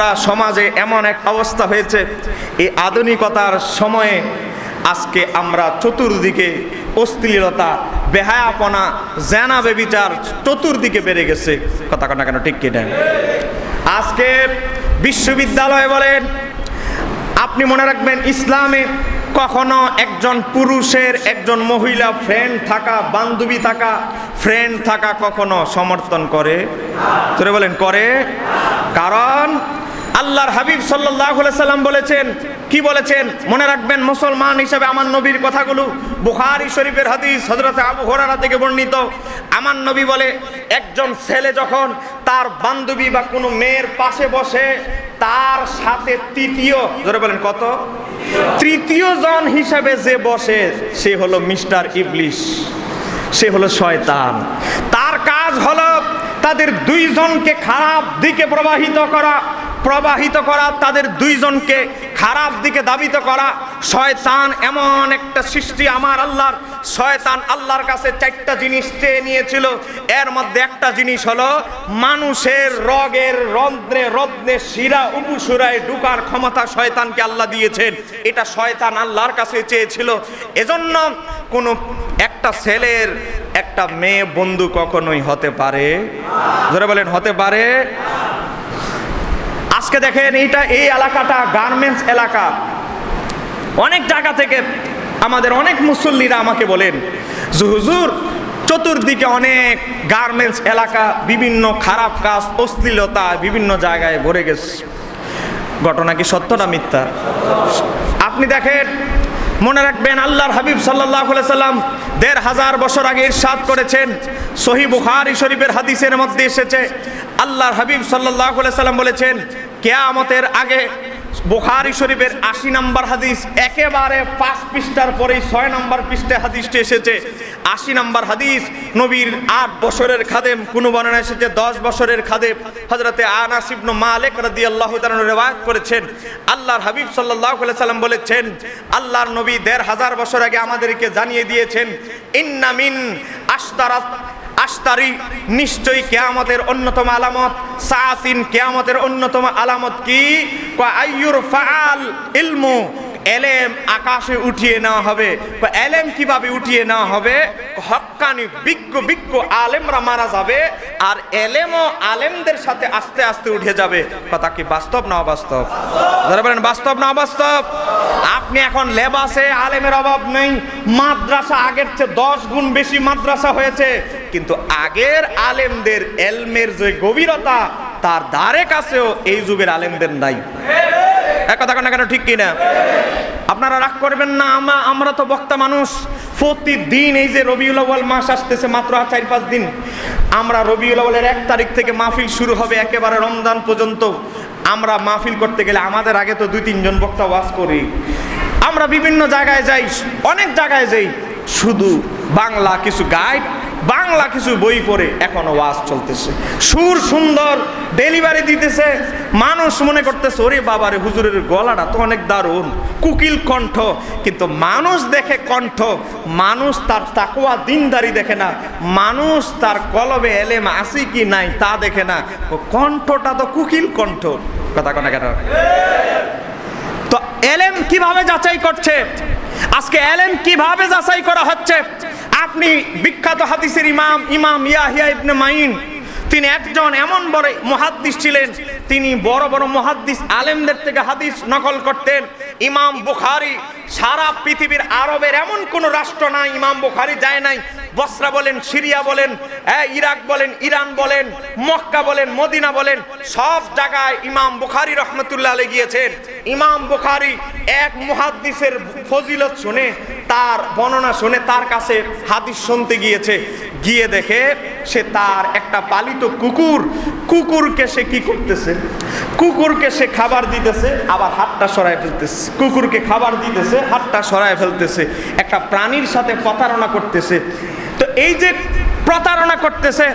আমরা সমাজে এমন এক অবস্থা হয়েছে, এই আধুনিকতার সময়ে আজকে আমরা চতুর্দিকে অশ্লীলতা, বেহায়াপনা, জেনা বেবিচার চতুর্দিকে বেড়ে গেছে। কথা কনা কেন, ঠিক কেটে আজকে বিশ্ববিদ্যালয় বলেন, আপনি মনে রাখবেন ইসলামে কখনো একজন পুরুষের, একজন মহিলা ফ্রেন্ড থাকা, বান্ধবী থাকা ফ্রেন্ড থাকা কখনো সমর্থন করে? বলেন, করে? কারণ আল্লাহর হাবিব সাল্লাম বলেছেন, কি বলেছেন? মনে রাখবেন, মুসলমান হিসেবে আমার নবীর কথাগুলো বুখারি শরীফের হাদিস হজরত আবু হরারা থেকে বর্ণিত। আমার নবী বলে, একজন ছেলে যখন তার বান্ধবী বা কোনো মেয়ের পাশে বসে, তার সাথে তৃতীয় ধরে বলেন, কত? তৃতীয় জন হিসাবে যে বসে, সে হলো মিস্টার ইবলিশ, সে হলো শয়তান। তার কাজ হলো তাদের দুইজনকে খারাপ দিকে প্রবাহিত করা। প্রবাহিত করা, তাদের দুইজনকে খারাপ দিকে দাবিত করা। শয়তান এমন একটা সৃষ্টি আমার আল্লাহর। শয়তান আল্লাহর কাছে চারটা জিনিস চেয়ে নিয়েছিল। এর মধ্যে একটা জিনিস হলো, মানুষের রগের রন্ধ্রে রত্নে শিরা উপসুরায় ঢুকার ক্ষমতা শয়তানকে আল্লাহ দিয়েছেন। এটা শয়তান আল্লাহর কাছে চেয়েছিল। এজন্য কোনো একটা ছেলের একটা মেয়ে বন্ধু কখনোই হতে পারে? ধরে বলেন, হতে পারে? আজকে দেখেন এইটা, এই এলাকাটা গার্মেন্টস এলাকা। অনেক জায়গা থেকে আমাদের অনেক মুসল্লিরা আমাকে বলেন হুজুর, চতুর্দিকে অনেক গার্মেন্টস এলাকা, বিভিন্ন খারাপ কাজ, অশ্লীলতা বিভিন্ন জায়গায় ভরে গেছে। ঘটনা কি সত্য না মিথ্যা? আপনি দেখেন, মনে রাখবেন আল্লাহর হাবিব সাল্লাহ সাল্লাম দেড় হাজার বছর আগে ইরশাদ করেছেন সহি বুখারি শরীফের হাদিসের মধ্যে এসেছে, আল্লাহর হাবিব সাল্লাহ সাল্লাম বলেছেন কেয়ামতের আগে বুখারি শরীফের আশি নম্বর হাদিস একেবারে পাঁচ পৃষ্ঠার পরেই ছয় নম্বর পৃষ্ঠে হাদিসটি এসেছে। আশি নম্বর হাদিস নবীর আট বছরের খাদেম, কোনো বর্ণনা এসেছে, দশ বছরের খাদেম। হজরতে আনাস ইবনু মালিক রাদিয়াল্লাহু তাআলা রেওয়ায়াত করেছেন। আল্লাহর হাবিব আলাইহি সাল্লাম বলেছেন, আল্লাহর নবী দেড় হাজার বছর আগে আমাদেরকে জানিয়ে দিয়েছেন, ইন্না মিন আশতারাত আশতারি নিশ্চয়ই কেয়ামতের অন্যতম আলামত। সাসিন কেয়ামতের অন্যতম আলামত কি? আইয়ুর ফাল ইলমু এলেম আকাশে উঠিয়ে নেওয়া হবে। এলেম কীভাবে উঠিয়ে নেওয়া হবে? হক্কানি বিজ্ঞ বিজ্ঞ আলেমরা মারা যাবে আর এলেমও আলেমদের সাথে আস্তে আস্তে উঠে যাবে। কথা কি বাস্তব না অবাস্তব? যারা বলেন বাস্তব না অবাস্তব? আপনি এখন লেবাসে আলেমের অভাব নেই। মাদ্রাসা আগের চেয়ে দশ গুণ বেশি মাদ্রাসা হয়েছে। কিন্তু আগের আলেমদের এলমের যে গভীরতা, তার দ্বারে কাছেও এই যুগের আলেমদের নাই। এক কথা না কেন, ঠিক কিনা? আপনারা রাগ করবেন না আমরা আমরা তো বক্তা মানুষ। প্রতিদিন এই যে রবিউল আউয়াল মাস আসতেছে মাত্র আর চার পাঁচ দিন। আমরা রবিউল আউয়ালের এক তারিখ থেকে মাহফিল শুরু হবে একেবারে রমজান পর্যন্ত। আমরা মাহফিল করতে গেলে আমাদের আগে তো দুই, তিনজন বক্তা ওয়াজ করি। আমরা বিভিন্ন জায়গায় যাই, অনেক জায়গায় যাই। শুধু বাংলা কিছু গাইড বাংলা কিছু বই পড়ে এখনও ওয়াজ চলতেছে। সুর সুন্দর ডেলিভারি দিতেছে, মানুষ মনে করতেছে, ওরে বাবারে, হুজুরের গলাটা তো অনেক দারুণ, কুকিল কণ্ঠ। কিন্তু মানুষ দেখে কণ্ঠ, মানুষ তার তাকুয়া দিনদারি দেখে না, মানুষ তার কলবে এলেম আসি কি নাই তা দেখে না। কণ্ঠটা তো কুকিল কণ্ঠ। কথা কনা কেন? তো এলেম কীভাবে যাচাই করছে? আজকে এলেম কীভাবে যাচাই করা হচ্ছে? আপনি বিখ্যাত হাদিসের ইমাম ইমাম ইয়াহিয়া ইবনে মাইন তিনি একজন এমন বড় মুহাদ্দিস ছিলেন, তিনি বড় বড় মুহাদ্দিস আলেমদের থেকে হাদিস নকল করতেন। ইমাম বুখারি সারা পৃথিবীর আরবের এমন কোন রাষ্ট্র নাই, ইমাম বুখারি যায় নাই। বসরা বলেন, সিরিয়া বলেন ইরাক বলেন, ইরান বলেন, মক্কা বলেন, মদিনা বলেন, সব জায়গায় ইমাম বুখারি রহমতুল্লাহ আলী গিয়েছেন। ইমাম বুখারি এক মুহাদ্দিসের ফজিলত শুনে তার বর্ণনা শুনে তার কাছে হাদিস শুনতে গিয়েছে। গিয়ে দেখে সে তার একটা পালিত কুকুর, কুকুরকে সে কি করতেছে? কুকুরকে সে খাবার দিতেছে, আবার হাতটা সরায় ফেলতেছে। কুকুরকে খাবার দিতেছে, হাতটা সরায় ফেলতেছে। একটা প্রাণীর সাথে প্রতারণা করতেছে। তো এই যে প্রতারণা করতেছে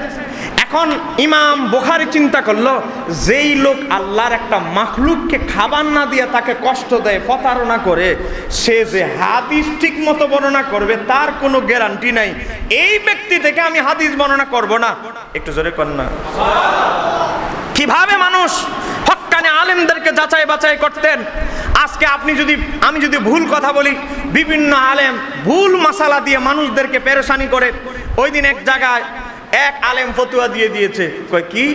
এখন ইমাম বুখারি চিন্তা করল, যেই লোক আল্লাহর একটা মাখলুককে খাবার না দিয়ে তাকে কষ্ট দেয়, প্রতারণা করে, সে যে হাদিস ঠিক মতো বর্ণনা করবে, তার কোনো গ্যারান্টি নাই। এই ব্যক্তি থেকে আমি হাদিস বর্ণনা করব না। একটু জোরে কর না। কীভাবে মানুষ হকানে আলেমদেরকে যাচাই বাছাই করতেন? আজকে আপনি যদি, আমি যদি ভুল কথা বলি, বিভিন্ন আলেম ভুল মশালা দিয়ে মানুষদেরকে পেরেশানি করে, ওই দিন এক জায়গায় এক আলেম ফতুয়া দিয়ে দিয়েছে। কয়, কি?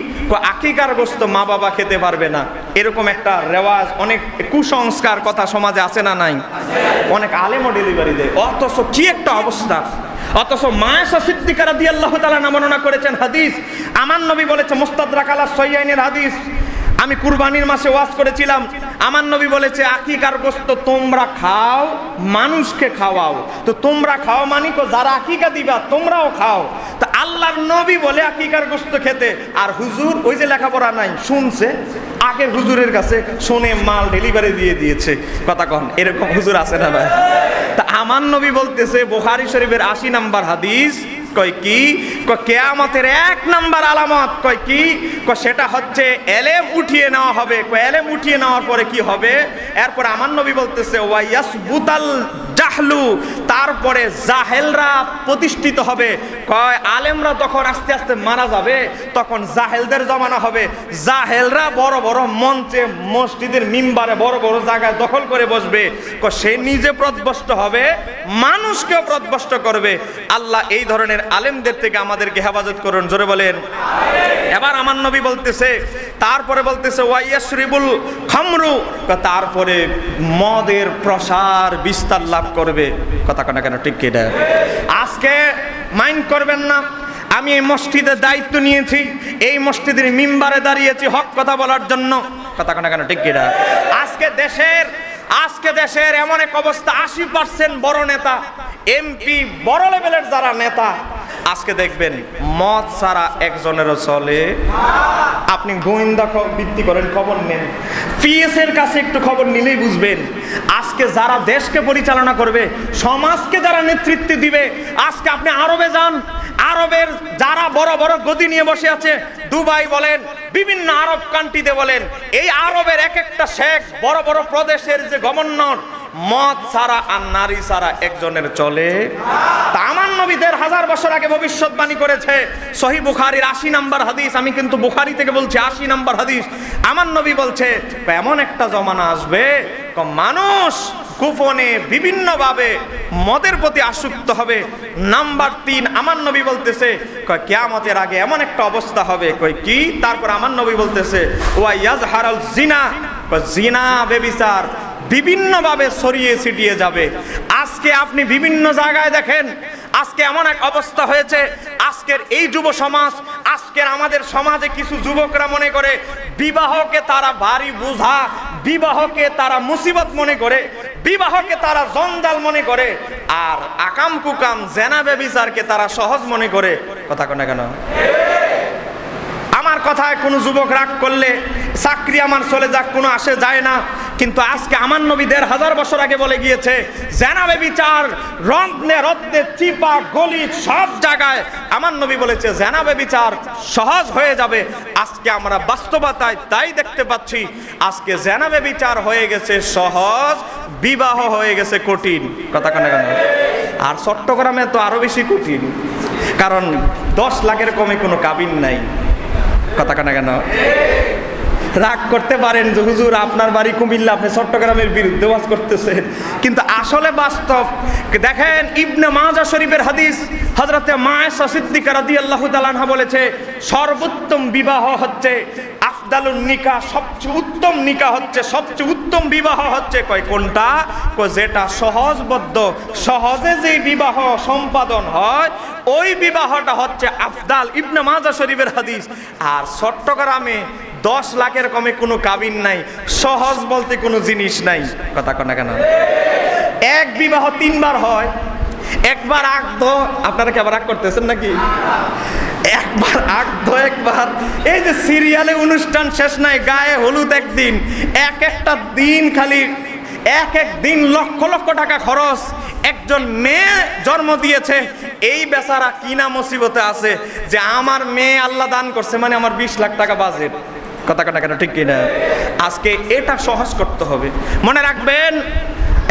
আকিকার গোস্ত মা বাবা খেতে পারবে না। এরকম একটা রেওয়াজ, অনেক কুসংস্কার কথা সমাজে আছে না নাই? অনেক আলেমও ডেলিভারি দেয়। অথচ কি একটা অবস্থা। অথচ মায়েশা সিদ্দিকারা দিয়ে আল্লাহ তালা বর্ণনা করেছেন হাদিস। আমার নবী বলেছে, মোস্তাদরা কালা সৈয়াইনের হাদিস। আমি কুরবানির মাসে ওয়াজ করেছিলাম। আমার নবী বলেছে আকিকার গোস্ত তোমরা খাও, মানুষকে খাওয়াও। তো তোমরা খাও মানি তো যারা আকিকা দিবা, তোমরাও খাও। আল্লাহর নবী বলে আকিকার গোস্ত খেতে। আর হুজুর, ওই যে লেখাপড়া নাই, শুনছে। আগে হুজুরের কাছে শুনে মাল ডেলিভারি দিয়ে দিয়েছে। কথা কন, এরকম হুজুর আছে না ভাই তা আমার নবী বলতেছে, বুখারী শরীফের আশি নাম্বার হাদিস, কয় কি? কয় কেয়ামতের এক নাম্বার আলামত, কয় কি? সেটা হচ্ছে এলেম উঠিয়ে নেওয়া হবে। এলেম উঠিয়ে নেওয়ার পরে কি হবে? এরপর আমার নবী বলতেছে ওয়াইয়াস বুতাল জাহলু, তারপরে জাহেলরা প্রতিষ্ঠিত হবে। কয় আলেমরা তখন আস্তে আস্তে মারা যাবে, তখন জাহেলদের জমানা হবে। জাহেলরা বড় বড় মঞ্চে, মসজিদের মিম্বারে বড় বড় জায়গায় দখল করে বসবে। সে নিজে প্রদবষ্ট হবে, মানুষকেও প্রদবষ্ট করবে। আল্লাহ এই ধরনের আলেমদের থেকে আমাদেরকে হেফাজত করুন, জোরে বলেন। এবার আমার নবী বলতেছে, তারপরে বলতেছে, ওয়াইয়াশরিবুল খামরু। তারপরে মদের প্রসার বিস্তার লাভ করবে? কথা কানা কেন ঠিক এটা আজকে মাইন্ড করবেন না, আমি এই মসজিদের দায়িত্ব নিয়েছি, এই মসজিদের মিম্বারে দাঁড়িয়েছি হক কথা বলার জন্য। কথা কেন কেন ঠিক আজকে দেশের আজকে দেশের এমন এক অবস্থা, আশি পার্সেন্ট বড় নেতা, এমপি বড় লেভেলের যারা নেতা, আজকে দেখবেন মদ ছাড়া একজনেরও চলে। আপনি গোয়েন্দা ভিত্তি করেন, খবর নেন। পিএস এর কাছে একটু খবর নিলেই বুঝবেন, আজকে যারা দেশকে পরিচালনা করবে, সমাজকে যারা নেতৃত্ব দিবে, আজকে আপনি আরবে যান আরবের যারা বড় বড় গদি নিয়ে বসে আছে, দুবাই বলেন, বিভিন্ন আরব কান্ট্রিতে বলেন, এই আরবের এক একটা শেখ বড় বড় প্রদেশের যে গভর্নর, মদ ছাড়া আর নারী ছাড়া একজনের চলে। তা আমার নবীদের হাজার বছর আগে ভবিষ্যৎবাণী করেছে, সহি বুখারির আশি নাম্বার হাদিস, আমি কিন্তু বুখারি থেকে বলছি আশি নাম্বার হাদিস। আমার নবী বলছে, এমন একটা জমানা আসবে মানুষ গোপনে বিভিন্নভাবে মদের প্রতি আসক্ত হবে। নাম্বার তিন, আমার নবী বলতেছে, কয়, কেয়ামতের আগে এমন একটা অবস্থা হবে। কই কি? তারপর আমার নবী বলতেছে, ওয়া ইয়াজ হারাল জিনা জিনা, বেবিচার, বিভিন্নভাবে সরিয়ে ছিটিয়ে যাবে। আজকে আপনি বিভিন্ন জায়গায় দেখেন আজকে এমন এক অবস্থা হয়েছে, আজকের এই যুব সমাজ, আজকের আমাদের সমাজে কিছু যুবকরা মনে করে, বিবাহকে তারা ভারী বোঝা, বিবাহকে তারা মুসিবত মনে করে, বিবাহকে তারা জঞ্জাল মনে করে, আর আকাম কুকাম জেনা বেবিচারকে তারা সহজ মনে করে। কথা কোনা কেন? আমার কথায় কোনো যুবক রাগ করলে, চাকরি আমার চলে যাক, কোনো আসে যায় না কিন্তু আজকে আমার নবী দেড় হাজার বছর আগে বলে গিয়েছে জেনাবে বিচার, রত্নে রত্নে, চিপা, গলি, সব জায়গায় আমার নবী বলেছে জেনাবে বিচার সহজ হয়ে যাবে। আজকে আমরা বাস্তবতায় তাই দেখতে পাচ্ছি, আজকে জেনাবে বিচার হয়ে গেছে সহজ, বিবাহ হয়ে গেছে কঠিন। কথা কেন কেন। আর চট্টগ্রামে তো আরও বেশি কঠিন, কারণ দশ লাখের কমে কোনো কাবিন নাই। কথা কানা কেন। রাগ করতে পারেন যে, হুজুর, আপনার বাড়ি কুমিল্লা, আপনি চট্টগ্রামের বিরুদ্ধে ওয়াজ করতেছেন। কিন্তু আসলে বাস্তব, দেখেন ইবনে মাজা শরীফের হাদিস হজরতে মায়েশা সিদ্দিকা রাদিয়াল্লাহু তাআলা বলেছে, সর্বোত্তম বিবাহ হচ্ছে আফদালুন নিকা সবচেয়ে উত্তম নিকা হচ্ছে, সবচেয়ে উত্তম বিবাহ হচ্ছে। কয়, কোনটা? যেটা সহজবদ্ধ, সহজে যে বিবাহ সম্পাদন হয়, ওই বিবাহটা হচ্ছে আফদাল। ইবনে মাজা শরীফের হাদিস। আর চট্টগ্রামে দশ লাখের কমে কোনো কাবিন নাই, সহজ বলতে কোনো জিনিস নাই। কথা কনা কেন? এক বিবাহ তিনবার হয়, একবার আগদ আপনারা কি আবার রাগ করতেছেন নাকি? একবার আগ আগদ একবার। এই যে সিরিয়ালে অনুষ্ঠান শেষ নাই, গায়ে হলুদ একদিন, এক একটা দিন খালি, এক এক দিন লক্ষ লক্ষ টাকা খরচ। একজন মেয়ে জন্ম দিয়েছে, এই বেচারা কিনা মুসিবতে আছে যে আমার মেয়ে আল্লাহ দান করছে মানে আমার বিশ লাখ টাকা বাজেট কথা কাটা কেন ঠিক কিনা? আজকে এটা সহজ করতে হবে। মনে রাখবেন,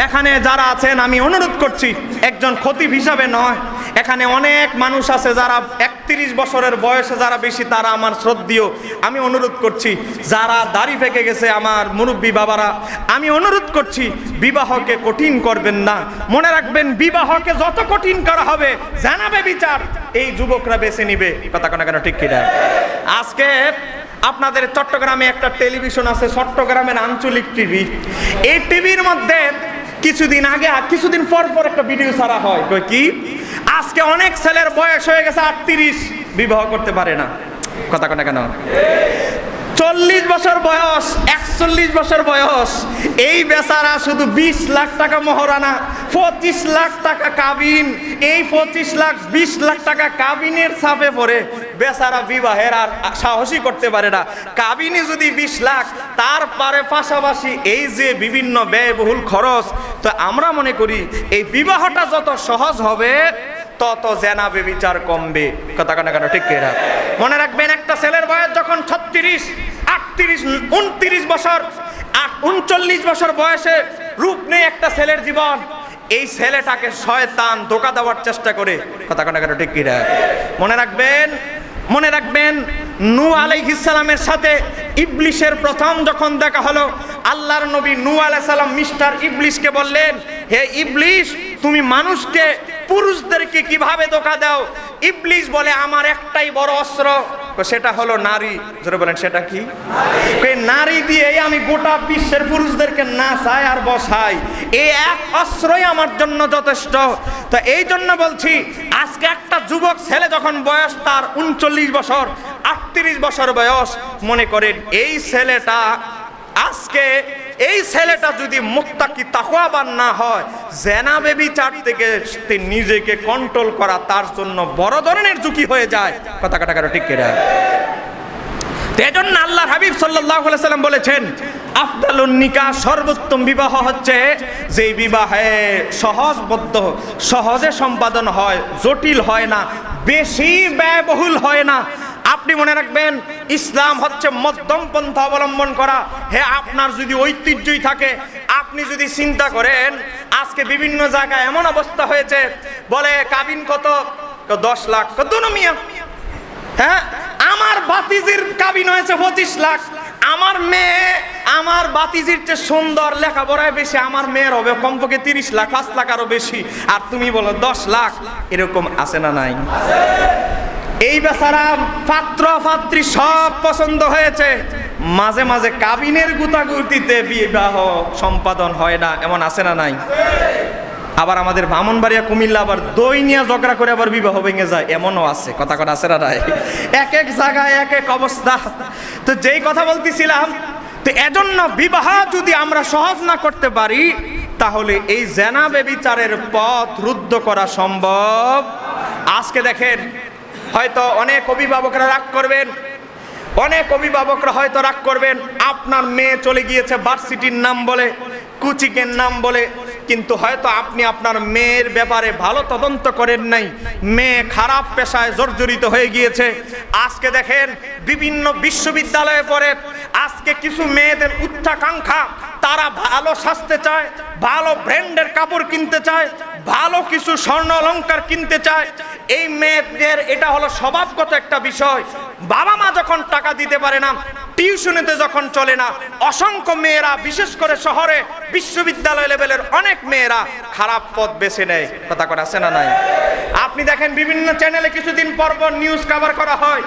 এখানে যারা আছেন, আমি অনুরোধ করছি, একজন খতিব হিসাবে নয়। এখানে অনেক মানুষ আছে যারা একত্রিশ বছরের বয়সে যারা বেশি, তারা আমার শ্রদ্ধীয়। আমি অনুরোধ করছি, যারা দাড়ি পেকে গেছে আমার মুরব্বী বাবারা, আমি অনুরোধ করছি, বিবাহকে কঠিন করবেন না। মনে রাখবেন, বিবাহকে যত কঠিন করা হবে, জানাবে বিচার, এই যুবকরা বেছে নিবে। কথা কোনো কেন ঠিক কিনা? আজকে আপনাদের চট্টগ্রামে একটা টেলিভিশন আছে, চট্টগ্রামের আঞ্চলিক টিভি। এই টিভির মধ্যে কিছুদিন আগে আর কিছুদিন পর পর একটা ভিডিও ছাড়া হয়। কি? আজকে অনেক ছেলের বয়স হয়ে গেছে আটত্রিশ। বিবাহ করতে পারে না। কথা কথা কেন? চল্লিশ বছর বয়স, একচল্লিশ বছর বয়স। এই বেচারা শুধু বিশ লাখ টাকা মহরানা, পঁচিশ লাখ টাকা কাবিন। এই পঁচিশ লাখ, বিশ লাখ টাকা কাবিনের ছাপে পড়ে বেচারা বিবাহের আর সাহসী করতে পারে না। কাবিনে যদি বিশ লাখ তারপরে পাশাপাশি এই যে বিভিন্ন ব্যয়বহুল খরচ, তো আমরা মনে করি এই বিবাহটা যত সহজ হবে, তত জেনা বেবিচার কমবে। কথা কেন কেন ঠিক মনে রাখবেন, একটা ছেলের বয়স যখন ছত্রিশ আটত্রিশ উনত্রিশ বছর আট উনচল্লিশ বছর বয়সে রূপ নেই একটা ছেলের জীবন। এই ছেলেটাকে শয়তান ধোকা দেওয়ার চেষ্টা করে। কথা কেন কেন, ঠিক কিরা মনে রাখবেন মনে রাখবেন, নু আলাইহিসালামের সাথে ইবলিশের প্রথম যখন দেখা হলো, আল্লাহর নবী নু আলাইসালাম মিস্টার ইবলিশকে বললেন, হে ইবলিশ, তুমি মানুষকে পুরুষদেরকে কীভাবে ধোকা দাও? ইবলিশ বলে, আমার একটাই বড় অস্ত্র। সেটা হলো নারী, জোরে বলেন, সেটা কি? নারী দিয়ে আমি গোটা বিশ্বের পুরুষদেরকে নাচাই আর বসাই। এই এক অস্ত্রই আমার জন্য যথেষ্ট। তো এই জন্য বলছি, আজকে একটা যুবক ছেলে যখন বয়স তার উনচল্লিশ বছর, আটত্রিশ বছর বয়স, মনে করেন এই ছেলেটা আজকে এই ছেলেটা যদি মুক্তাকি তাকওয়াবান না হয়, জেনা বেবি চার থেকে নিজেকে কন্ট্রোল করা তার জন্য বড় ধরনের ঝুঁকি হয়ে যায়। কথা কাটা কাটা ঠিক কেরা এজন্য আল্লাহ হাবিব আলাইহি সাল্লাম বলেছেন, আফদালুন নিকাহ সর্বোত্তম বিবাহ হচ্ছে যেই বিবাহে সহজবদ্ধ, সহজে সম্পাদন হয়, জটিল হয় না, বেশি ব্যয়বহুল হয় না আপনি মনে রাখবেন, ইসলাম হচ্ছে মধ্যম পন্থা অবলম্বন করা। হে, আপনার যদি ঐতিহ্যই থাকে, আপনি যদি চিন্তা করেন, আজকে বিভিন্ন জায়গায় এমন অবস্থা হয়েছে, বলে কাবিন কত? দশ লাখ। কত মিয়া? হ্যাঁ? আমার বাতিজির কাবিন হয়েছে পঁচিশ লাখ। আমার মেয়ে, আমার বাতিজির চেয়ে সুন্দর লেখাপড়ায় বেশি, আমার মেয়ের হবে কমপক্ষে তিরিশ লাখ, পাঁচ লাখ আরও বেশি। আর তুমি বলো, দশ লাখ? এরকম আছে না নাই? এই বেচারা পাত্র পাত্রী সব পছন্দ হয়েছে। মাঝে মাঝে কাবিনের গুতাগুতিতে বিবাহ সম্পাদন হয় না, এমন আছে না নাই? আবার আমাদের ব্রাহ্মণবাড়িয়া কুমিল্লা আবার দই নিয়ে ঝগড়া করে আবার বিবাহ ভেঙে যায়, এমনও আছে, কথা কথা আছে না নাই? এক এক জায়গায় এক এক অবস্থা। তো যেই কথা বলতেছিলাম, তো এজন্য বিবাহ যদি আমরা সহজ না করতে পারি, তাহলে এই জেনা বেবিচারের পথ রুদ্ধ করা সম্ভব। আজকে দেখেন হয়তো অনেক অভিভাবকরা রাগ করবেন, অনেক অভিভাবকরা হয়তো রাগ করবেন, আপনার মেয়ে চলে গিয়েছে ভার্সিটির নাম বলে কুচিকের নাম বলে, কিন্তু হয়তো আপনি আপনার মেয়ের ব্যাপারে ভালো তদন্ত করেন নাই, মেয়ে খারাপ পেশায় জর্জরিত হয়ে গিয়েছে। আজকে দেখেন বিভিন্ন বিশ্ববিদ্যালয়ে পড়ে, আজকে কিছু মেয়েদের উচ্চাকাঙ্ক্ষা তারা ভালো সাজতে চায়, ভালো ব্র্যান্ডের কাপড় কিনতে চায়, ভালো কিছু স্বর্ণ অলঙ্কার কিনতে চায়। এই মেয়েদের এটা হলো স্বভাবগত একটা বিষয়। বাবা মা যখন টাকা দিতে পারে না, টিউশনিতে যখন চলে না, অসংখ্য মেয়েরা, বিশেষ করে শহরে, বিশ্ববিদ্যালয় লেভেলের অনেক মেয়েরা খারাপ পথ বেছে নেয়। কথা কথা আছে না নাই? আপনি দেখেন বিভিন্ন চ্যানেলে কিছুদিন পর পর নিউজ কভার করা হয়।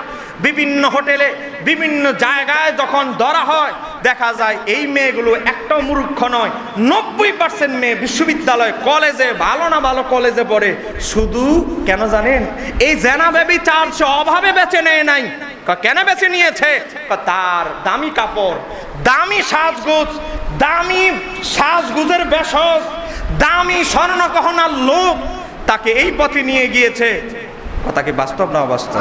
বিভিন্ন হোটেলে বিভিন্ন জায়গায় যখন ধরা হয় দেখা যায় এই মেয়েগুলো একটাও মূর্খ নয়। নব্বই পার্সেন্ট মেয়ে বিশ্ববিদ্যালয় কলেজে, ভালো না ভালো কলেজে পড়ে। শুধু, কেন জানেন? এই জেনা বেবি চার অভাবে বেঁচে নেয় নাই। কেন বেছে নিয়েছে? তার দামি কাপড়, দামি সাজগোজ, দামি সাজগুজের বেশস দামি স্বর্ণ গহনার লোক তাকে এই পথে নিয়ে গিয়েছে। কথা কি বাস্তব না অবাস্তব?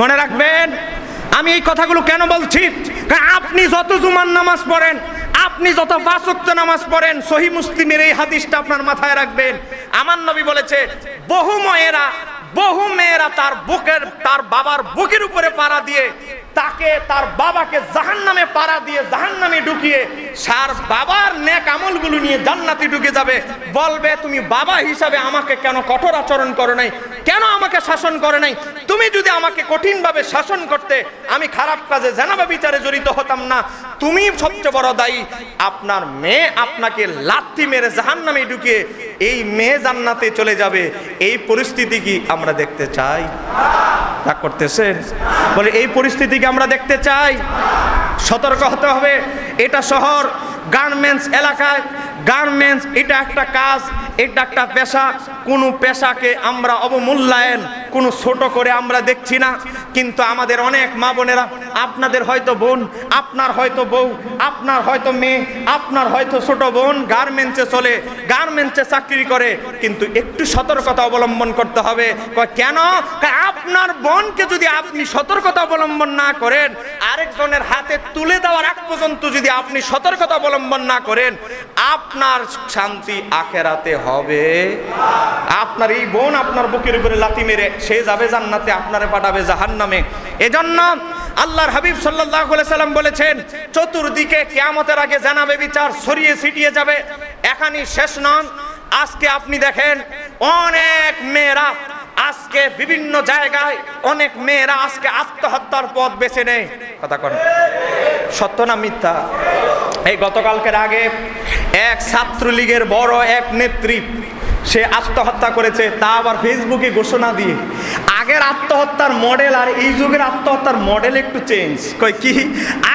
মনে রাখবেন আমি এই কথাগুলো কেন বলছি? আপনি যত জুমার নামাজ পড়েন, আপনি যত বাসক্ত নামাজ পড়েন, সহি মুসলিমের এই হাদিসটা আপনার মাথায় রাখবেন। আমার নবী বলেছে, বহু মেয়েরা বহু মেয়েরা তার বুকের, তার বাবার বুকের উপরে পাড়া দিয়ে তাকে তার বাবাকে জাহান নামে পাড়া দিয়ে জাহান নামে ঢুকিয়ে সার বাবার নেক আমলগুলো নিয়ে জান্নাতে ঢুকে যাবে। বলবে, তুমি বাবা হিসাবে আমাকে কেন কঠোর আচরণ করো নাই? কেন আমাকে শাসন করে নাই? তুমি যদি আমাকে কঠিনভাবে শাসন করতে, আমি খারাপ কাজে, জানাবা বিচারে জড়িত হতাম না। তুমি সবচেয়ে বড় দায়ী। আপনার মেয়ে আপনাকে লাথি মেরে জাহান নামে ঢুকিয়ে এই মেয়ে জান্নাতে চলে যাবে, এই পরিস্থিতি কি আমরা দেখতে চাই? রাগ করতেছেন? বলে, এই পরিস্থিতি কি আমরা দেখতে চাই? সতর্ক হতে হবে, এটা শহর গার্মেন্টস এলাকায় গার্মেন্টস এটা একটা কাজ, এটা একটা পেশা। কোনো পেশাকে আমরা অবমূল্যায়ন, কোনো ছোট করে আমরা দেখছি না। কিন্তু আমাদের অনেক মা বোনেরা, আপনাদের হয়তো বোন, আপনার হয়তো বউ, আপনার হয়তো মেয়ে, আপনার হয়তো ছোট বোন গার্মেন্টসে চলে গার্মেন্টসে চাকরি করে। কিন্তু একটু সতর্কতা অবলম্বন করতে হবে। কেন? আপনার বোনকে যদি আপনি সতর্কতা অবলম্বন না করেন, আরেকজনের হাতে তুলে দেওয়ার আগ পর্যন্ত যদি আপনি সতর্কতা অবলম্বন না করেন, আপনার শান্তি আখেরাতে হবে। আপনার এই বোন আপনার বুকের উপরে লাথি মেরে সে যাবে জান্নাতে, আপনারে পাঠাবে জাহান্নামে। এজন্য আল্লাহর হাবিব আলাইহি সাল্লাম বলেছেন, চতুর্দিকে কিয়ামতের আগে জানাবে, বিচার ছড়িয়ে ছিটিয়ে যাবে। এখানেই শেষ নন। আজকে আপনি দেখেন, অনেক মেয়েরা আজকে বিভিন্ন জায়গায় অনেক মেয়েরা আজকে আত্মহত্যার পথ বেছে নেয়। কথা কন। সত্য না মিথ্যা? এই গতকালকের আগে এক ছাত্রলীগের বড় এক নেত্রী, সে আত্মহত্যা করেছে, তা আবার ফেসবুকে ঘোষণা দিয়ে। আগের আত্মহত্যার মডেল আর এই যুগের আত্মহত্যার মডেল একটু চেঞ্জ কই কি?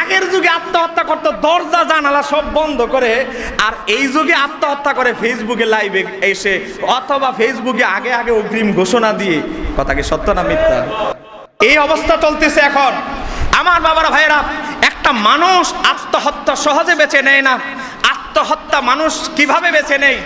আগের যুগে আত্মহত্যা করতো, দরজা, জানালা সব বন্ধ করে, আর এই যুগে আত্মহত্যা করে ফেসবুকে লাইভে এসে, অথবা ফেসবুকে আগে আগে অগ্রিম ঘোষণা দিয়ে। কথা কি সত্য না মিথ্যা? এই অবস্থা চলতেছে এখন। আমার বাবার ভাইয়েরা, একটা মানুষ আত্মহত্যা সহজে বেছে নেয় না। আত্মহত্যা মানুষ কীভাবে বেছে নেয়?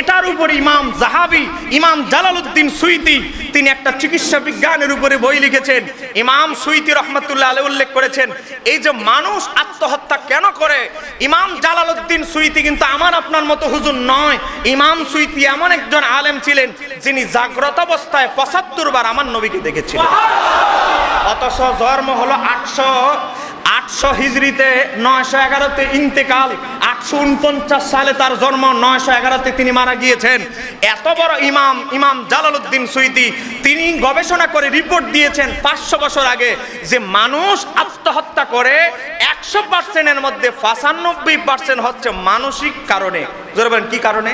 এটার উপর ইমাম জাহাবি, ইমাম জালালউদ্দিন সুইতি, তিনি একটা চিকিৎসা বিজ্ঞানের উপরে বই লিখেছেন। ইমাম সুইতি রহমতুল্লাহ আলী উল্লেখ করেছেন, এই যে মানুষ আত্মহত্যা কেন করে? ইমাম জালালউদ্দিন সুইতি কিন্তু আমার আপনার মতো হুজুর নয়। ইমাম সুইতি এমন একজন আলেম ছিলেন, যিনি জাগ্রত অবস্থায় পঁচাত্তর বার আমার নবীকে দেখেছিলেন। অথচ জন্ম হলো আটশো আটশো হিজড়িতে নয়শো এগারোতে ইন্তেকাল, আটশো উনপঞ্চাশ সালে তার জন্ম, নয়শো এগারোতে তিনি মারা গিয়েছেন। এত বড় ইমাম ইমাম জালালউদ্দিন সুইতি, তিনি গবেষণা করে রিপোর্ট দিয়েছেন পাঁচশো বছর আগে যে মানুষ আত্মহত্যা করে একশো পার্সেন্টের মধ্যে পঁচানব্বই পার্সেন্ট হচ্ছে মানসিক কারণে। জোরে বলেন, কি কারণে?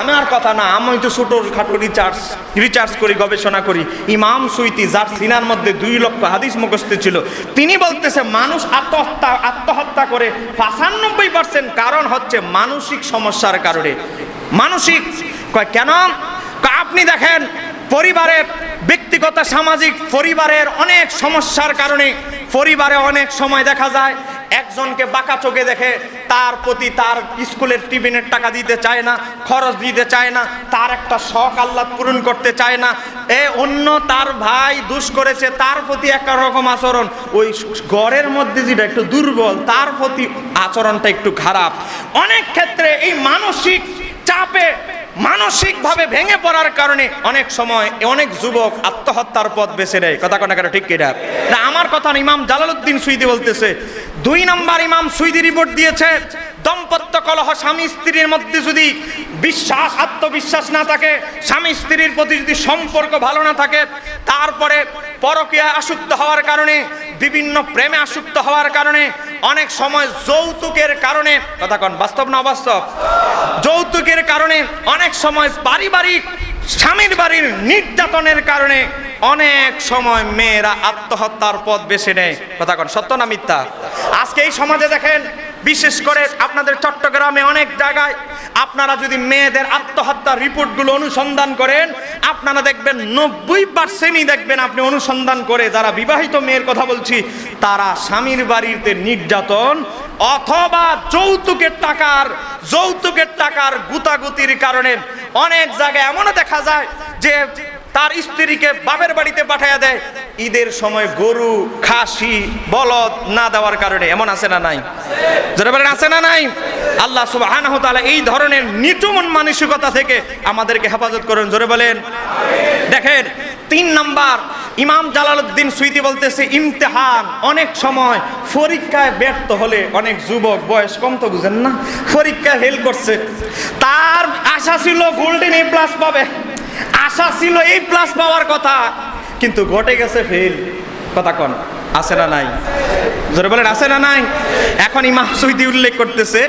আমার কথা না, আমি তো ছোট খাটো রিচার্জ রিচার্জ করি, গবেষণা করি। ইমাম সুইতি যার সিনার মধ্যে দুই লক্ষ হাদিস মুখস্থ ছিল, তিনি বলতেছে, মানুষ আত্মহত্যা আত্মহত্যা করে পঁচানব্বই পার্সেন্ট কারণ হচ্ছে মানসিক সমস্যার কারণে। মানসিক কেন? আপনি দেখেন পরিবারের ব্যক্তিগত সামাজিক পরিবারের অনেক সমস্যার কারণে পরিবারে অনেক সময় দেখা যায় একজনকে বাঁকা চোখে দেখে তার প্রতি তার স্কুলের টিফিনের টাকা দিতে চায় না, খরচ দিতে চায় না, তার একটা শখ আল্লাহ পূরণ করতে চায় না। এ অন্য তার ভাই দুষ করেছে, তার প্রতি একটা রকম আচরণ। ওই ঘরের মধ্যে যেটা একটু দুর্বল, তার প্রতি আচরণটা একটু খারাপ। অনেক ক্ষেত্রে এই মানসিক চাপে মানসিকভাবে ভেঙে পড়ার কারণে অনেক সময় অনেক যুবক আত্মহত্যার পথ বেছে নেয়। কথা কথা কেন ঠিক কিনা? না, আমার কথা ইমাম জালালউদ্দিন সুইদি বলতেছে, দুই নাম্বার ইমাম সুইদি রিপোর্ট দিয়েছে, দম্পত্য কলহ স্বামী স্ত্রীর মধ্যে যদি বিশ্বাস, আত্মবিশ্বাস না থাকে, স্বামী স্ত্রীর প্রতি যদি সম্পর্ক ভালো না থাকে, তারপরে পরকীয়া আসক্ত হওয়ার কারণে বিভিন্ন প্রেমে আসক্ত হওয়ার কারণে, অনেক সময় যৌতুকের কারণে, কথা কন, বাস্তব না অবাস্তব? যৌতুকের কারণে অনেক সময় পারিবারিক স্বামীর বাড়ির নির্যাতনের কারণে অনেক সময় মেয়েরা আত্মহত্যার পথ বেছে নেয়। কথা কন, সত্য না মিথ্যা? আজকে এই সমাজে দেখেন বিশেষ করে আপনাদের চট্টগ্রামে অনেক জায়গায় আপনারা যদি মেয়েদের আত্মহত্যার রিপোর্টগুলো অনুসন্ধান করেন, আপনারা দেখবেন নব্বই পার্সেন্টই দেখবেন আপনি অনুসন্ধান করে যারা বিবাহিত মেয়ের কথা বলছি, তারা স্বামীর বাড়িতে নির্যাতন অথবা যৌতুকের টাকার যৌতুকের টাকার গুতাগুতির কারণে অনেক জায়গায় এমনও দেখা যায় যে তার স্ত্রীকে বাপের বাড়িতে পাঠাইয়া দেয়। ঈদের সময় গরু, খাসি, বলদ না দেওয়ার কারণে, এমন আছে না নাই? যারা বলেন, আছে না নাই? আল্লাহ তাআলা এই ধরনের নিচু মন মানসিকতা থেকে আমাদেরকে হেফাজত করুন, জোরে বলেন। দেখেন, তিন নাম্বার, ইমাম জালালউদ্দিন সুইতি বলতেছে, ইমতেহান, অনেক সময় পরীক্ষায় ব্যর্থ হলে অনেক যুবক, বয়স কম তো বুঝেন না পরীক্ষায় ফেল করছে। তার আশা ছিল গোল্ডেন এ প্লাস পাবে। আশা ছিল এই প্লাস পাওয়ার কথা। কিন্তু ঘটে গেছে ফেল। কথা কন, আছে না নাই? জোরে বলেন, আছে না নাই? এখন ইমাম সুইদি উল্লেখ করতেছে,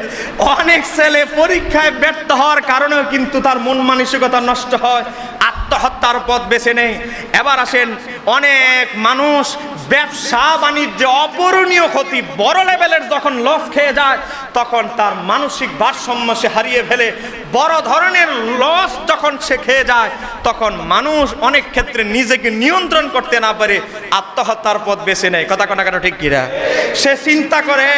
অনেক ছেলে পরীক্ষায় ব্যর্থ হওয়ার কারণেও কিন্তু তার মন মানসিকতা নষ্ট হয়, আত্মহত্যার পথ বেছে নেই এবার আসেন, অনেক মানুষ ব্যবসা, বাণিজ্যে অপূরণীয় ক্ষতি, বড় লেভেলের যখন লস খেয়ে যায়, তখন তার মানসিক ভারসাম্য সে হারিয়ে ফেলে। বড় ধরনের লস যখন সে খেয়ে যায় তখন মানুষ অনেক ক্ষেত্রে নিজেকে নিয়ন্ত্রণ করতে না পারে, আত্মহত্যার পথ বেছে নেয়। কথা কোনা কেন ঠিক কিনা সে চিন্তা করে,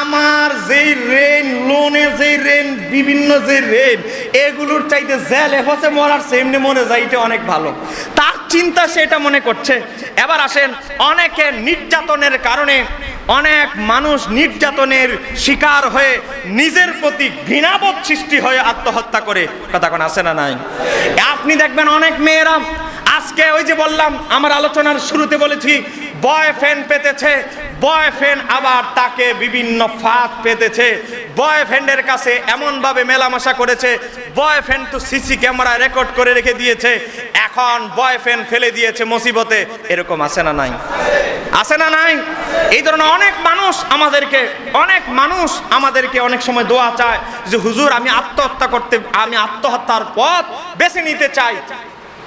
আমার যেই রেন, লোনের যেই রেন, বিভিন্ন যে রেন, এগুলোর চাইতে জেলে হচ্ছে, মরার এমনি মনে যায়, এটা অনেক ভালো। তার চিন্তা সেটা মনে করছে। এবার আসেন, অনেকে নির্যাতনের কারণে অনেক মানুষ নির্যাতনের শিকার হয়ে নিজের প্রতি ঘৃণাবোধ সৃষ্টি হয়ে আত্মহত্যা করে। কথা কোন আছে না নাই? আপনি দেখবেন অনেক মেয়েরা আজকে ওই যে বললাম, আমার আলোচনার শুরুতে বলেছি বয়ফ্রেন্ড পেতেছে বয়ফ্রেন্ড আবার তাকে বিভিন্ন ফাঁক পেতেছে। বয়ফ্রেন্ডের কাছে এমনভাবে মেলামেশা করেছে বয়ফ্রেন্ড তো সিসি ক্যামেরা রেকর্ড করে রেখে দিয়েছে, এখন বয়ফ্রেন্ড ফেলে দিয়েছে মুসিবতে। এরকম আছে না নাই? আছে না নাই? এই ধরনের অনেক মানুষ আমাদেরকে, অনেক মানুষ আমাদেরকে অনেক সময় দোয়া চায় যে, হুজুর, আমি আত্মহত্যা করতে, আমি আত্মহত্যার পথ বেছে নিতে চাই।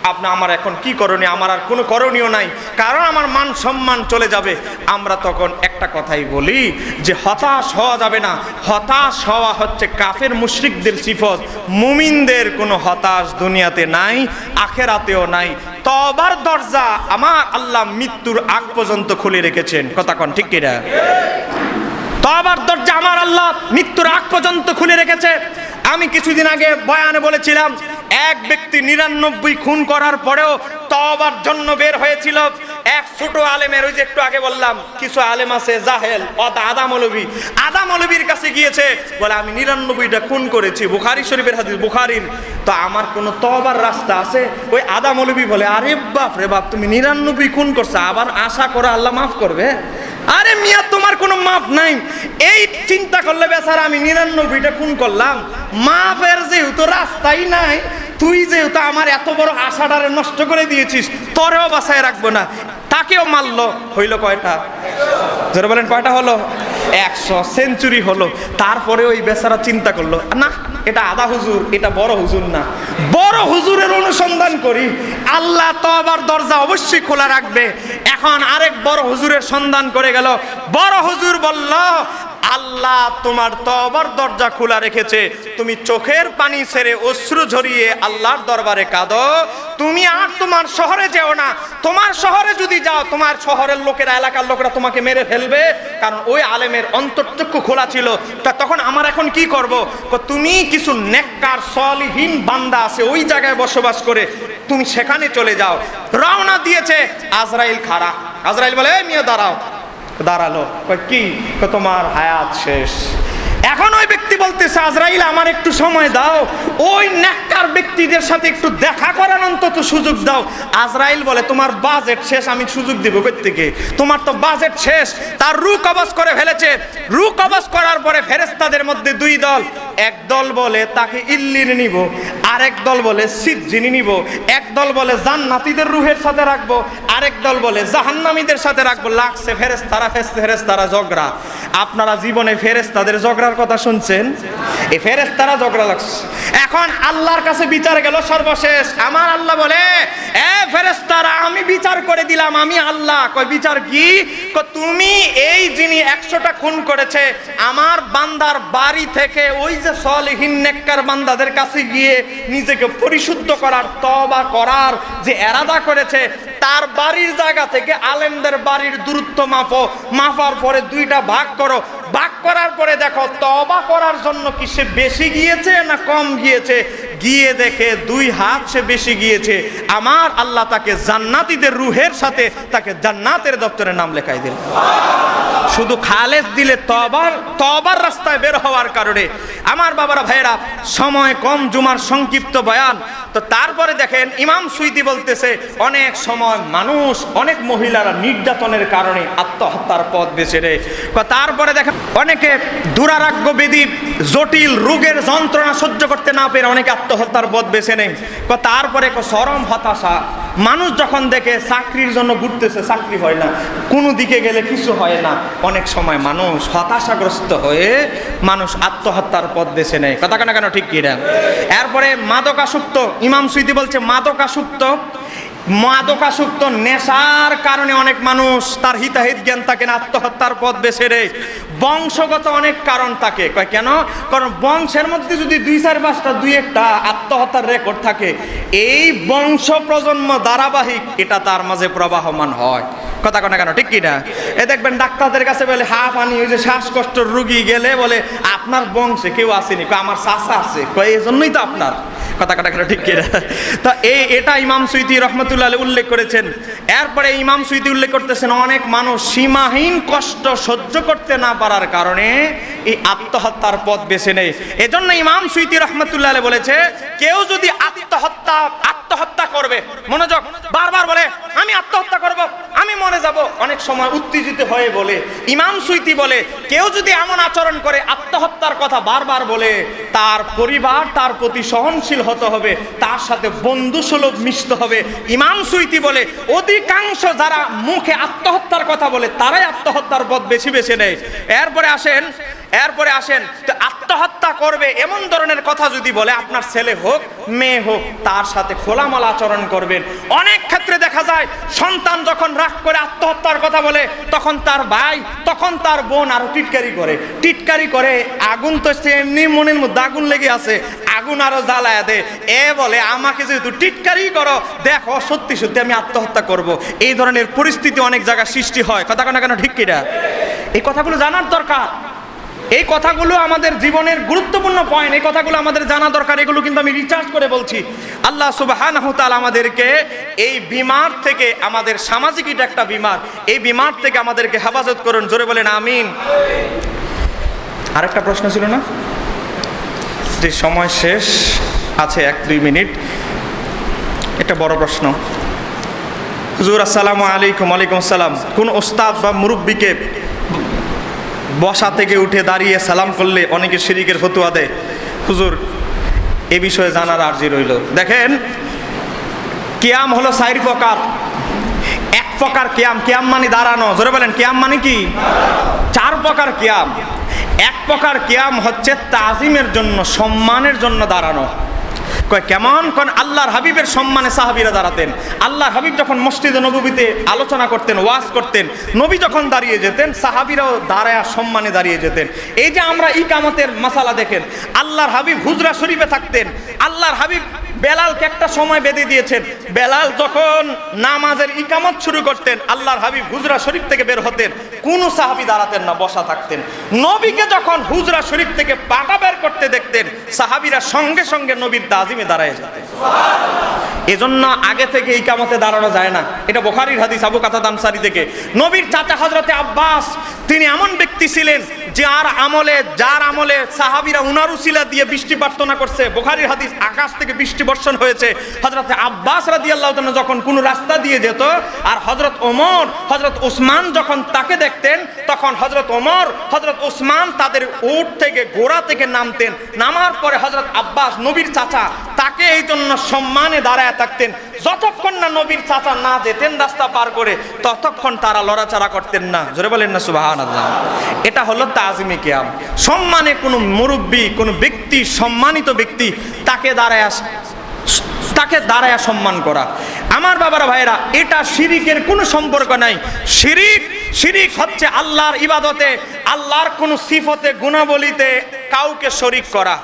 আপনি আমার এখন কি করণীয়? আমার আর কোনো করণীয় নাই। কারণ আমার মান সম্মান চলে যাবে। আমরা তখন একটা কথাই বলি যে হতাশ হওয়া যাবে না। হতাশ হওয়া হচ্ছে কাফের মুশরিকদের সিফত। মুমিনদের কোনো হতাশ দুনিয়াতে নাই, আখেরাতেও নাই। তবার দরজা আমার আল্লাহ মৃত্যুর আগ পর্যন্ত খুলে রেখেছেন। কথা কন, ঠিক কিনা? তবার দরজা আমার আল্লাহ মৃত্যুর আগ পর্যন্ত খুলে রেখেছে। আমি কিছুদিন আগে বয়ানে বলেছিলাম এক ব্যক্তি নিরানব্বই খুন করার পরেও তবার জন্য বের হয়েছিল। এক ছোট আলেমের, ওই যে একটু আগে বললাম, কিছু আলেম আছে, জাহেল, অত আদা মৌলবী। আদা মৌলবীর কাছে গিয়েছে, বলে, আমি নিরানব্বইটা খুন করেছি, বুখারি শরীফের হাদিস, বুখারির। তো আমার কোনো তবার রাস্তা আছে? ওই আদা মৌলবী বলে, আরে বাপ রে বাপ, তুমি নিরানব্বই খুন করছ, আবার আশা করে আল্লাহ মাফ করবে? আরে মিয়া, তোমার কোনো মাপ নাই। এই চিন্তা করলে বেচারা আমি নিরানব্বইটা খুন করলাম। মাপের যেহেতু রাস্তাই নাই, তুই যেহেতু আমার এত বড় আশাটারে নষ্ট করে দিয়েছিস, তোরেও বাসায় রাখব না। তাকেও মারলো, হইল কয়টা? যারা বলেন, কয়টা হলো? একশো সেঞ্চুরি হলো। তারপরে ওই বেচারা চিন্তা করল, না এটা আদা হুজুর, এটা বড় হুজুর না। বড় হুজুরের অনুসন্ধান করি, আল্লাহ তো আবার দরজা অবশ্যই খোলা রাখবে। এখন আরেক বড় হুজুরের সন্ধান করে গেল। বড় হুজুর বলল আল্লাহ তোমার তবার দরজা খোলা রেখেছে। তুমি চোখের পানি ছেড়ে অশ্রু ঝরিয়ে আল্লাহর দরবারে কাঁদো। তুমি আর তোমার শহরে যেও না। তোমার শহরে যদি যাও, তোমার শহরের লোকেরা, এলাকার লোকেরা তোমাকে মেরে ফেলবে। কারণ ওই আলেমের অন্তর্চক্ষু খোলা ছিল। তা তখন আমার এখন কি করব? তুমি কিছু নেককার, সলিহীন বান্দা আছে ওই জায়গায় বসবাস করে তুমি সেখানে চলে যাও। রওনা দিয়েছে আজরাইল খাড়া। আজরাইল বলে, "এই মিয়া, দাঁড়াও। দাঁড়াল। কি তোমার হায়াত শেষ। এখন ওই ব্যক্তি বলতেছে, আজরাইল, আমার একটু সময় দাও। ওই নেককার ব্যক্তিদের সাথে একটু দেখা করার অন্তত সুযোগ দাও। আজরাইল বলে, তোমার বাজেট শেষ, আমি সুযোগ দিব থেকে তোমার তো বাজেট শেষ। তার রু কবজ করে ফেলেছে। রু কবজ করার পরে ফেরেস্তাদের মধ্যে দুই দল। এক দল বলে, তাকে ইল্লির নিব। আরেক দল বলে, সিজ্জিনি নিব। এক দল বলে, জান্নাতীদের রুহের সাথে রাখব। আরেক দল বলে, জাহান্নামীদের সাথে রাখব। লাগছে ফেরেস্তারা ফেরেস্তারা ঝগড়া। আপনারা জীবনে ফেরেস্তাদের ঝগড়ার কথা শুনছেন? এই ফেরেস্তারা ঝগড়া লাগছে। এখন আল্লাহর কাছে বিচার গেল সর্বশেষ। আমার আল্লাহ বলে, এ ফেরেস্তারা আমি বিচার করে দিলাম, আমি আল্লাহ। কয়, বিচার কি? তুমি এই যিনি একশোটা খুন করেছে, আমার বান্দার বাড়ি থেকে ওই যে সলহীন নেককার বান্দাদের কাছে গিয়ে নিজেকে পরিশুদ্ধ করার তবা করার যে এরাদা করেছে তার বাড়ির জায়গা থেকে আলেমদের বাড়ির দূরত্ব মাপো। মাপার পরে দুইটা ভাগ করো। ভাগ করার পরে দেখো তবা করার জন্য কি সে বেশি গিয়েছে না কম গিয়েছে? গিয়ে দেখে দুই হাত সে বেশি গিয়েছে। আমার আল্লাহ তাকে জান্নাতীদের রুহের সাথে তাকে জান্নাতের দপ্তরের নাম লেখাই দিল। শুধু খালেজ দিলে তবার তবার রাস্তায় বের হওয়ার কারণে। আমার বাবারা ভাইয়েরা, সময় কম, জুমার সংক্ষিপ্ত বয়ান। তো তারপরে দেখেন, ইমাম সুইতি বলতেছে, অনেক সময় মানুষ, অনেক মহিলারা নির্যাতনের কারণে আত্মহত্যার পথ বেছে নেয়। তারপরে দেখেন, অনেকে দুরারোগ্য বেদি, জটিল রোগের যন্ত্রণা সহ্য করতে না পেরে অনেকে আত্মহত্যার পথ বেছে নেয় তারপরে চরম হতাশা। মানুষ যখন দেখে চাকরির জন্য ঘুরতেছে, চাকরি হয় না। কোনো দিকে গেলে কিছু হয় না। অনেক সময় মানুষ হতাশাগ্রস্ত হয়ে মানুষ আত্মহত্যার পথ বেছে নেয়। কথা কেন কেন ঠিক কিনা এরপরে মাদকাসুক্ত, ইমাম সুইদি বলছে, মাদকাসক্ত মাদকাসক্ত নেশার কারণে অনেক মানুষ তার হিতাহিত জ্ঞান তাকে না, আত্মহত্যার পথ বেছে নেয়। বংশগত অনেক কারণ থাকে। কেন? কারণ বংশের মধ্যে যদি দুই চার পাঁচটা, দুই একটা আত্মহত্যার রেকর্ড থাকে, এই বংশ প্রজন্ম ধারাবাহিক এটা তার মাঝে প্রবাহমান হয়। কথা কথা কেন? ঠিক কি না এ দেখবেন ডাক্তারদের কাছে বলে, হা, পানি, ওই যে শ্বাসকষ্ট রুগী গেলে বলে, আপনার বংশে কেউ আসেনি। আমার চাষা আছে। এই জন্যই তো আপনার। কথা কেন ঠিক কি না তা এই এটা ইমাম সুইতি রহমতুল্লাহ উল্লেখ করেছেন। এরপরে ইমাম সুইতি উল্লেখ করতেছেন, অনেক মানুষ সীমাহীন কষ্ট সহ্য করতে না পারার কারণে এই আত্মহত্যার পথ বেছে নেয়। এজন্য ইমাম সুইতি রহমতুল্লাহ বলেছে, কেউ যদি আত্মহত্যা আত্মহত্যা করবে, মনোযোগ, বারবার বলে, আমি আত্মহত্যা করব, আমি মরে যাব। অনেক সময় উত্তেজিত হয়ে বলে। ইমাম সুইতি বলে, কেউ যদি এমন আচরণ করে আত্মহত্যার কথা বারবার বলে, তার পরিবার, তার প্রতি সহনশীল হতে হবে, তার সাথে বন্ধুসুলভ মিশতে হবে। ইমাম সুইতি বলে, অধিকাংশ যারা মুখে আত্মহত্যার কথা বলে, তারাই আত্মহত্যার পথ বেছে বেছে নেয়। এরপরে আসেন এরপরে আসেন, তো আত্মহত্যা করবে এমন ধরনের কথা যদি বলে, আপনার ছেলে হোক, মেয়ে হোক, তার সাথে খোলামালা আচরণ করবেন। অনেক ক্ষেত্রে দেখা যায়, সন্তান যখন রাগ করে আত্মহত্যার কথা বলে, তখন তার ভাই, তখন তার বোন আরও টিটকারি করে। টিটকারি করে, আগুন তো সে এমনি মনের মধ্যে আগুন লেগে আছে, আগুন আরও জ্বালায় দে। এ বলে, আমাকে যেহেতু টিটকারি করো, দেখো, সত্যি সত্যি আমি আত্মহত্যা করব। এই ধরনের পরিস্থিতি অনেক জায়গায় সৃষ্টি হয়। কথা কেন কেন, ঠিক কিনা এই কথাগুলো জানার দরকার। এই কথাগুলো আমাদের জীবনের গুরুত্বপূর্ণ পয়েন্ট এই কথাগুলো আমাদের জানা দরকার, এগুলো কিন্তু আমি রিচার্জ করে বলছি। আল্লাহ সুবাহানাহু তাআলা আমাদেরকে এই বিমার থেকে, আমাদের সামাজিক এটা একটা বিমার, এই বিমার থেকে আমাদেরকে হেফাজত করুন, জোরে বলেন, আমিন। আরেকটা প্রশ্ন ছিল না? যে সময় শেষ আছে এক দুই মিনিট। একটা বড় প্রশ্ন। হুজুর, আসসালামু আলাইকুম, ওয়ালাইকুম আসসালাম। কোন ওস্তাদ বা মুরব্বীকে বসা থেকে উঠে দাঁড়িয়ে সালাম করলে অনেকে শিরিকের ফতুয়া দেয়। হুজুর, এ বিষয়ে জানার আর্জি রইল। দেখেন, কেয়াম হলো চার প্রকার। এক প্রকার কেয়াম কেয়াম মানে দাঁড়ানো। জোরে বলেন, কেয়াম মানে কি? চার প্রকার কেয়াম। এক প্রকার কেয়াম হচ্ছে তাজিমের জন্য, সম্মানের জন্য দাঁড়ানো। কেমন? কোন আল্লাহর হাবিবের সম্মানে সাহাবিরা দাঁড়াতেন। আল্লাহর হাবিব যখন মসজিদে নবীতে আলোচনা করতেন, ওয়াজ করতেন, নবী যখন দাঁড়িয়ে যেতেন, সাহাবিরাও দাঁড়ায় সম্মানে দাঁড়িয়ে যেতেন। এই যে আমরা ইকামতের মশালা দেখেন, আল্লাহর হাবিব হুজরা শরীফে থাকতেন, আল্লাহর হাবিব বেলালকে একটা সময় বেঁধে দিয়েছেন। বেলাল যখন নামাজের ইকামত শুরু করতেন, আল্লাহর হাবিব হুজরা শরীফ থেকে বের হতেন, কোন সাহাবি দাঁড়াতেন না, বসা থাকতেন। নবীকে যখন হুজরা শরীফ থেকে পাটা বের করতে দেখতেন, সাহাবিরা সঙ্গে সঙ্গে নবীর দাজিমে দাঁড়ায় যেতেন। এজন্য আগে থেকে এই কামতে দাঁড়ানো যায় না। এটা বোখারির হাদিস, আবু কাতা দানসারি থেকে। নবীর চাচা হজরতে আব্বাস, তিনি এমন ব্যক্তি ছিলেন যার আমলে যার আমলে সাহাবিরা উনার উসিলা দিয়ে বৃষ্টি প্রার্থনা করছে। বোখারির হাদিস, আকাশ থেকে বৃষ্টি বর্ষণ হয়েছে। হজরতে আব্বাস রাদি আল্লাহ যখন কোনো রাস্তা দিয়ে যেত, আর হজরত ওমর হজরত ওসমান যখন তাকে দেখতেন, তখন হজরত ওমর হজরত ওসমান তাদের উট থেকে, ঘোড়া থেকে নামতেন। নামার পরে হজরত আব্বাস, নবীর চাচা তাকে এই জন্য সম্মানে দাঁড়ায় থাকতেন। যতক্ষণ না নবীর চাচা না যেতেন রাস্তা পার করে, ততক্ষণ তারা লড়াচাড়া করতেন না। জোরে বলেন না সুবাহান আল্লাহ এটা হলো তাজমি কিয়াম। সম্মানে কোনো মুরব্বী, কোনো ব্যক্তি, সম্মানিত ব্যক্তি তাকে দাঁড়ায় তাকে দাঁড়ায় সম্মান করা। আমার বাবারা ভাইরা এটা শিরিকের কোনো সম্পর্ক নাই। শিরিক শিরিক হচ্ছে আল্লাহর ইবাদতে, আল্লাহর কোনো সিফতে, গুণাবলিতে কাউকে শরিক করা।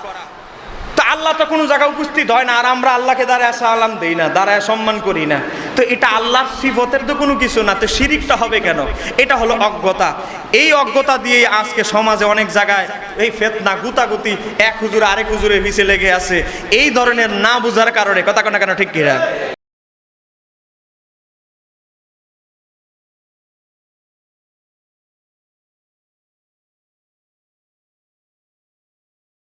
আল্লাহ তো কোনো জায়গায় উপস্থিত হয় না, আর আমরা আল্লাহকে দাঁড়ায় সালাম দিই না, দাঁড়ায় সম্মান করি না। তো এটা আল্লাহর সিফতের তো কোনো কিছু না, তো শিরিকটা হবে কেন? এটা হলো অজ্ঞতা। এই অজ্ঞতা দিয়েই আজকে সমাজে অনেক জায়গায় এই ফেতনা, গুতাগুতি, এক হুজুর আরেক হুজুরে পিছে লেগে আছে। এই ধরনের না বোঝার কারণে, কথা কেন কেন, ঠিক কিনা?